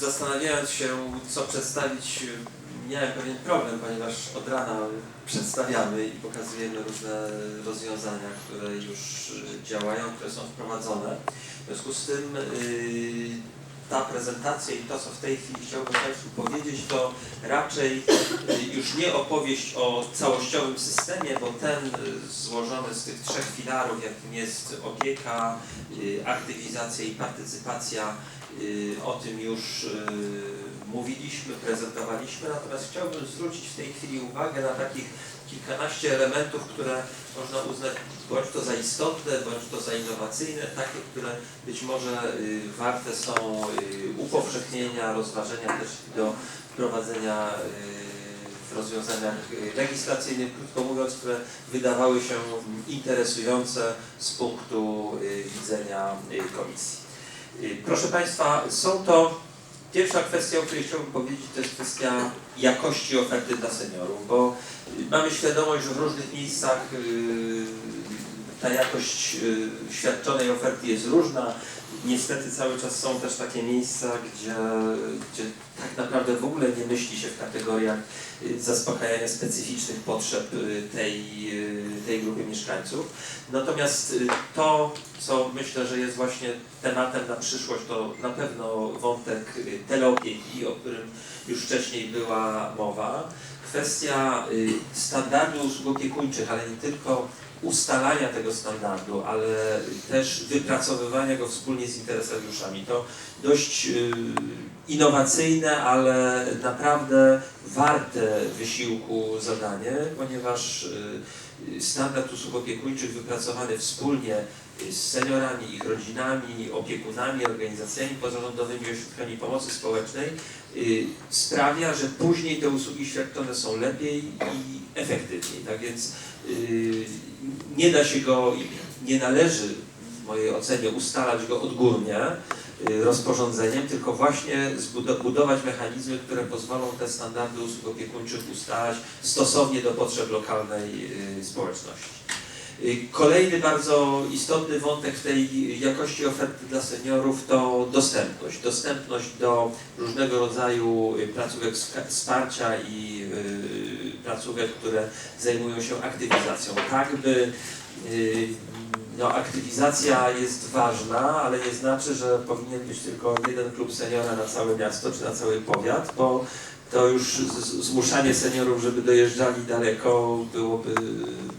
zastanawiając się, co przedstawić, miałem pewien problem, ponieważ od rana przedstawiamy i pokazujemy różne rozwiązania, które już działają, które są wprowadzone. W związku z tym y, ta prezentacja i to, co w tej chwili chciałbym Państwu powiedzieć, to raczej y, już nie opowieść o całościowym systemie, bo ten y, złożony z tych trzech filarów, jakim jest opieka, y, aktywizacja i partycypacja, o tym już mówiliśmy, prezentowaliśmy, natomiast chciałbym zwrócić w tej chwili uwagę na takich kilkanaście elementów, które można uznać bądź to za istotne, bądź to za innowacyjne, takie, które być może y, warte są y, upowszechnienia, rozważenia też do wprowadzenia y, w rozwiązaniach legislacyjnych, krótko mówiąc, które wydawały się interesujące z punktu widzenia komisji. Proszę Państwa, są to Pierwsza kwestia, o której chciałbym powiedzieć, to jest kwestia jakości oferty dla seniorów, bo mamy świadomość, że w różnych miejscach y, ta jakość y, świadczonej oferty jest różna. Niestety cały czas są też takie miejsca, gdzie, gdzie tak naprawdę w ogóle nie myśli się w kategoriach y, zaspokajania specyficznych potrzeb y, tej, tej grupy mieszkańców. Natomiast to, co myślę, że jest właśnie tematem na przyszłość, to na pewno wątek teleopieki, o którym już wcześniej była mowa. Kwestia standardu usług opiekuńczych, ale nie tylko ustalania tego standardu, ale też wypracowywania go wspólnie z interesariuszami. To dość y, innowacyjne, ale naprawdę warte wysiłku zadanie, ponieważ y, standard usług opiekuńczych wypracowany wspólnie z seniorami, ich rodzinami, opiekunami, organizacjami pozarządowymi, ośrodkami pomocy społecznej y, sprawia, że później te usługi świadczone są lepiej i efektywniej. Tak więc y, nie da się go, nie należy w mojej ocenie ustalać go odgórnie y, rozporządzeniem, tylko właśnie zbudo- budować mechanizmy, które pozwolą te standardy usług opiekuńczych ustalać stosownie do potrzeb lokalnej y, społeczności. Y, Kolejny bardzo istotny wątek w tej jakości oferty dla seniorów to dostępność. Dostępność do różnego rodzaju y, placówek wsparcia i y, placówek, które zajmują się aktywizacją. Tak by no, aktywizacja jest ważna, ale nie znaczy, że powinien być tylko jeden klub seniora na całe miasto czy na cały powiat, bo to już zmuszanie seniorów, żeby dojeżdżali daleko, byłoby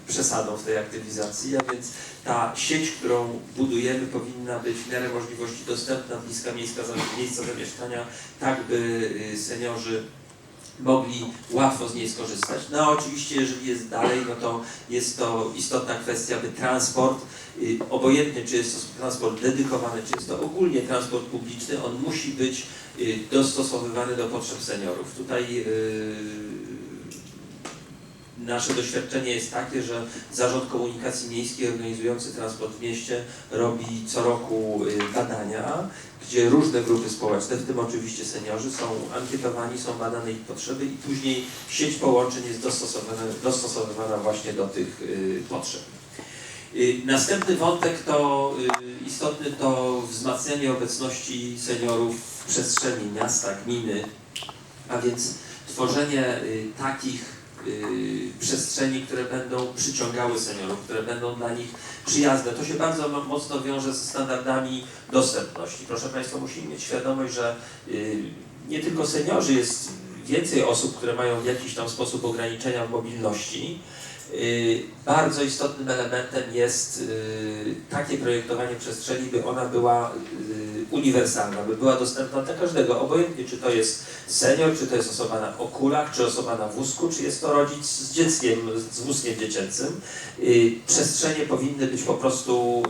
przesadą w tej aktywizacji, a więc ta sieć, którą budujemy, powinna być w miarę możliwości dostępna, bliska miejska, miejsca zamieszkania, tak by y, seniorzy mogli łatwo z niej skorzystać. No a oczywiście, jeżeli jest dalej, no to jest to istotna kwestia, by transport, y, obojętnie czy jest to transport dedykowany, czy jest to ogólnie transport publiczny, on musi być y, dostosowywany do potrzeb seniorów. Tutaj y, nasze doświadczenie jest takie, że Zarząd Komunikacji Miejskiej organizujący transport w mieście robi co roku y, badania, gdzie różne grupy społeczne, w tym oczywiście seniorzy, są ankietowani, są badane ich potrzeby i później sieć połączeń jest dostosowana, dostosowywana właśnie do tych y, potrzeb. Y, Następny wątek to istotny to wzmacnianie obecności seniorów w przestrzeni miasta, gminy, a więc tworzenie takich przestrzeni, które będą przyciągały seniorów, które będą dla nich przyjazne. To się bardzo mo- mocno wiąże ze standardami dostępności. Proszę Państwa, musimy mieć świadomość, że y, nie tylko seniorzy, jest więcej osób, które mają w jakiś tam sposób ograniczenia w mobilności. Y, Bardzo istotnym elementem jest y, takie projektowanie przestrzeni, by ona była y, uniwersalna, by była dostępna dla każdego, obojętnie czy to jest senior, czy to jest osoba na okulach, czy osoba na wózku, czy jest to rodzic z dzieckiem, z wózkiem dziecięcym. Przestrzenie powinny być po prostu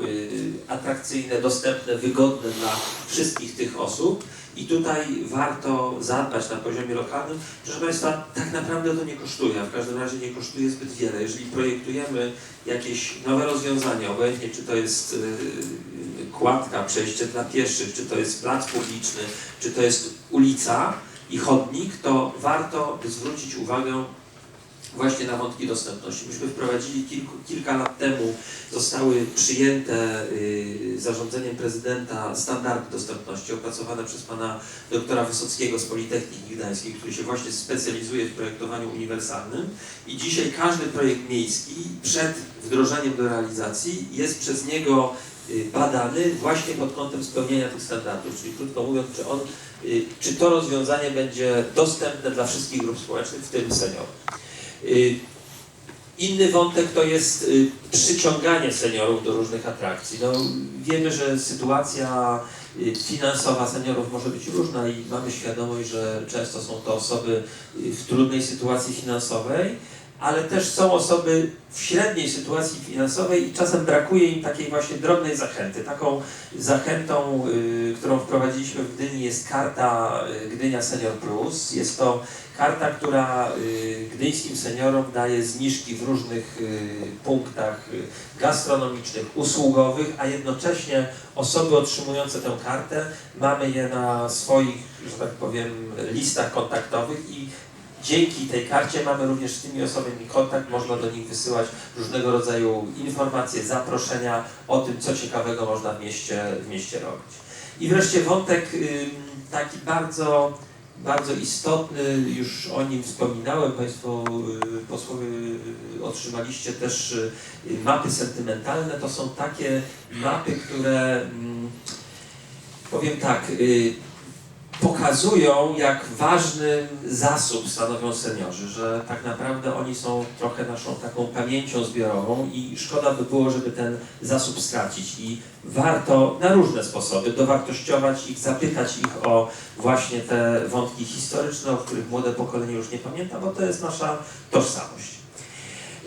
atrakcyjne, dostępne, wygodne dla wszystkich tych osób. I tutaj warto zadbać na poziomie lokalnym. Proszę Państwa, tak naprawdę to nie kosztuje, a w każdym razie nie kosztuje zbyt wiele. Jeżeli projektujemy jakieś nowe rozwiązania, obojętnie czy to jest yy, kładka, przejście dla pieszych, czy to jest plac publiczny, czy to jest ulica i chodnik, to warto zwrócić uwagę właśnie na wątki dostępności. Myśmy wprowadzili kilku, kilka lat temu, zostały przyjęte y, zarządzeniem prezydenta standardy dostępności opracowane przez pana doktora Wysockiego z Politechniki Gdańskiej, który się właśnie specjalizuje w projektowaniu uniwersalnym i dzisiaj każdy projekt miejski przed wdrożeniem do realizacji jest przez niego y, badany właśnie pod kątem spełnienia tych standardów, czyli krótko mówiąc, czy, on, y, czy to rozwiązanie będzie dostępne dla wszystkich grup społecznych, w tym seniorów. Y, Inny wątek to jest y, przyciąganie seniorów do różnych atrakcji. No, wiemy, że sytuacja y, finansowa seniorów może być różna i mamy świadomość, że często są to osoby w trudnej sytuacji finansowej, ale też są osoby w średniej sytuacji finansowej i czasem brakuje im takiej właśnie drobnej zachęty. Taką zachętą, y, którą wprowadziliśmy w Gdyni jest karta y, Gdynia Senior Plus. Jest to karta, która y, gdyńskim seniorom daje zniżki w różnych y, punktach y, gastronomicznych, usługowych, a jednocześnie osoby otrzymujące tę kartę mamy je na swoich, że tak powiem, listach kontaktowych i Dzięki tej karcie mamy również z tymi osobami kontakt, można do nich wysyłać różnego rodzaju informacje, zaproszenia o tym, co ciekawego można w mieście, w mieście robić. I wreszcie wątek taki bardzo, bardzo istotny, już o nim wspominałem, Państwo y, posłowie y, otrzymaliście też y, mapy sentymentalne. To są takie mapy, które powiem tak, pokazują, jak ważny zasób stanowią seniorzy, że tak naprawdę oni są trochę naszą taką pamięcią zbiorową i szkoda by było, żeby ten zasób stracić. I warto na różne sposoby dowartościować ich, zapytać ich o właśnie te wątki historyczne, o których młode pokolenie już nie pamięta, bo to jest nasza tożsamość.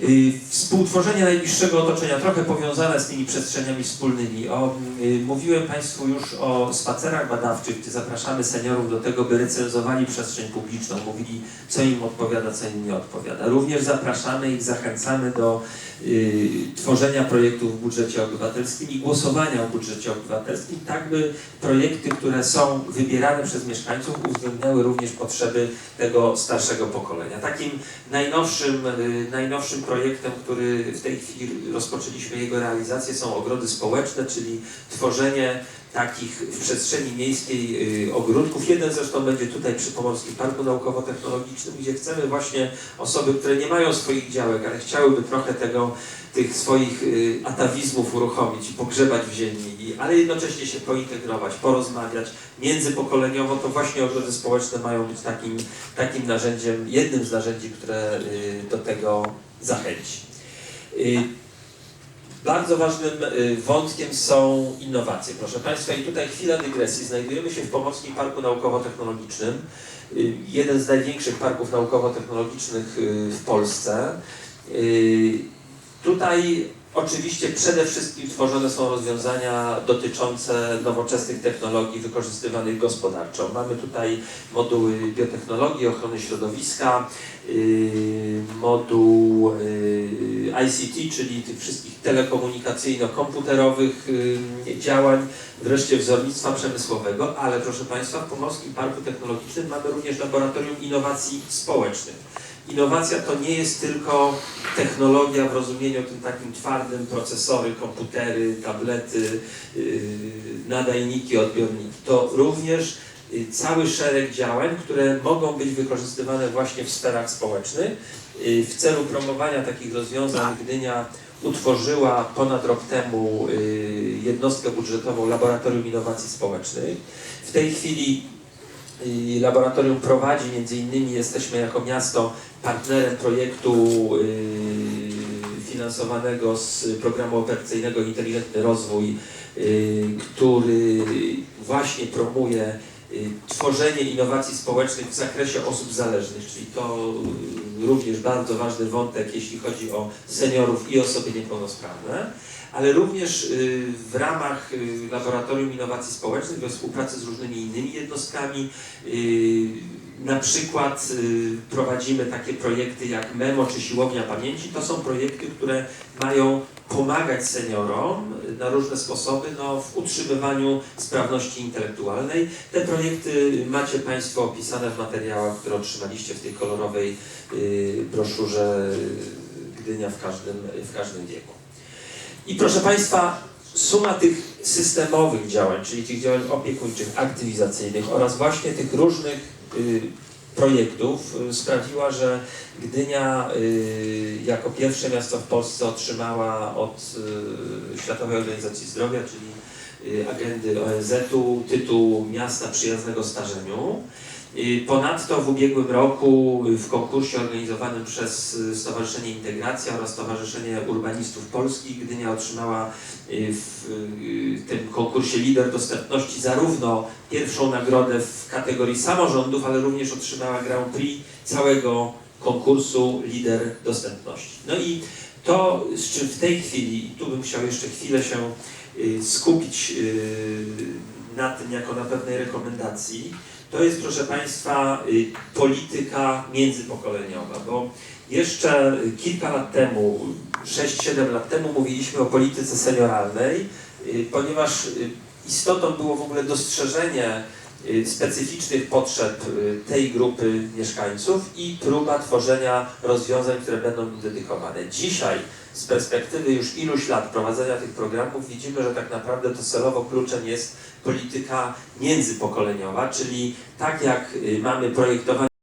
Y, Współtworzenie najbliższego otoczenia, trochę powiązane z tymi przestrzeniami wspólnymi. O, y, mówiłem Państwu już o spacerach badawczych, gdzie zapraszamy seniorów do tego, by recenzowali przestrzeń publiczną, mówili, co im odpowiada, co im nie odpowiada. Również zapraszamy ich, zachęcamy do y, tworzenia projektów w budżecie obywatelskim i głosowania w budżecie obywatelskim, tak by projekty, które są wybierane przez mieszkańców, uwzględniały również potrzeby tego starszego pokolenia. Takim najnowszym, y, najnowszym projektem, który w tej chwili rozpoczęliśmy jego realizację, są ogrody społeczne, czyli tworzenie takich w przestrzeni miejskiej y, ogródków. Jeden zresztą będzie tutaj przy Pomorskim Parku Naukowo-Technologicznym, gdzie chcemy właśnie osoby, które nie mają swoich działek, ale chciałyby trochę tego, tych swoich y, atawizmów uruchomić, pogrzebać w ziemi, ale jednocześnie się pointegrować, porozmawiać międzypokoleniowo, to właśnie ogrody społeczne mają być takim, takim narzędziem, jednym z narzędzi, które y, do tego zachęci. Y, Bardzo ważnym y, wątkiem są innowacje, proszę Państwa. I tutaj chwila dygresji. Znajdujemy się w Pomorskim Parku Naukowo-Technologicznym. Y, Jeden z największych parków naukowo-technologicznych w Polsce. Tutaj oczywiście przede wszystkim tworzone są rozwiązania dotyczące nowoczesnych technologii wykorzystywanych gospodarczo. Mamy tutaj moduły biotechnologii, ochrony środowiska, y, moduł y, ICT, czyli tych wszystkich telekomunikacyjno-komputerowych y, działań, wreszcie wzornictwa przemysłowego, ale proszę Państwa, w Pomorskim Parku Technologicznym mamy również Laboratorium Innowacji Społecznych. Innowacja to nie jest tylko technologia w rozumieniu tym takim twardym, procesory, komputery, tablety, yy, nadajniki, odbiorniki. To również yy, cały szereg działań, które mogą być wykorzystywane właśnie w sferach społecznych. Yy, W celu promowania takich rozwiązań Gdynia utworzyła ponad rok temu jednostkę budżetową Laboratorium Innowacji Społecznych. W tej chwili yy, laboratorium prowadzi, między innymi jesteśmy jako miasto partnerem projektu yy, finansowanego z programu operacyjnego Inteligentny Rozwój, yy, który właśnie promuje yy, tworzenie innowacji społecznych w zakresie osób zależnych, czyli to również bardzo ważny wątek, jeśli chodzi o seniorów i osoby niepełnosprawne, ale również yy, w ramach yy, Laboratorium Innowacji Społecznych we współpracy z różnymi innymi jednostkami yy, na przykład y, prowadzimy takie projekty jak MEMO czy Siłownia Pamięci. To są projekty, które mają pomagać seniorom na różne sposoby no, w utrzymywaniu sprawności intelektualnej. Te projekty macie Państwo opisane w materiałach, które otrzymaliście w tej kolorowej y, broszurze Gdynia w każdym, w każdym wieku. I proszę Państwa, suma tych systemowych działań, czyli tych działań opiekuńczych, aktywizacyjnych oraz właśnie tych różnych y, projektów y, sprawiła, że Gdynia y, jako pierwsze miasto w Polsce otrzymała od y, Światowej Organizacji Zdrowia, czyli agendy ONZ-u, tytuł Miasta Przyjaznego Starzeniu. Y, Ponadto w ubiegłym roku y, w konkursie organizowanym przez y, Stowarzyszenie Integracja oraz Stowarzyszenie Urbanistów Polskich Gdynia otrzymała y, w y, tym konkursie Lider Dostępności zarówno pierwszą nagrodę w kategorii samorządów, ale również otrzymała Grand Prix całego konkursu Lider Dostępności. No i to, z czym w tej chwili, tu bym chciał jeszcze chwilę się y, skupić y, na tym jako na pewnej rekomendacji, to jest, proszę Państwa, y, polityka międzypokoleniowa, bo jeszcze kilka lat temu, 6-7 lat temu mówiliśmy o polityce senioralnej, ponieważ istotą było w ogóle dostrzeżenie specyficznych potrzeb y, tej grupy mieszkańców i próba tworzenia rozwiązań, które będą im dedykowane. Dzisiaj z perspektywy już iluś lat prowadzenia tych programów widzimy, że tak naprawdę docelowo kluczem jest polityka międzypokoleniowa, czyli tak jak y, mamy projektowanie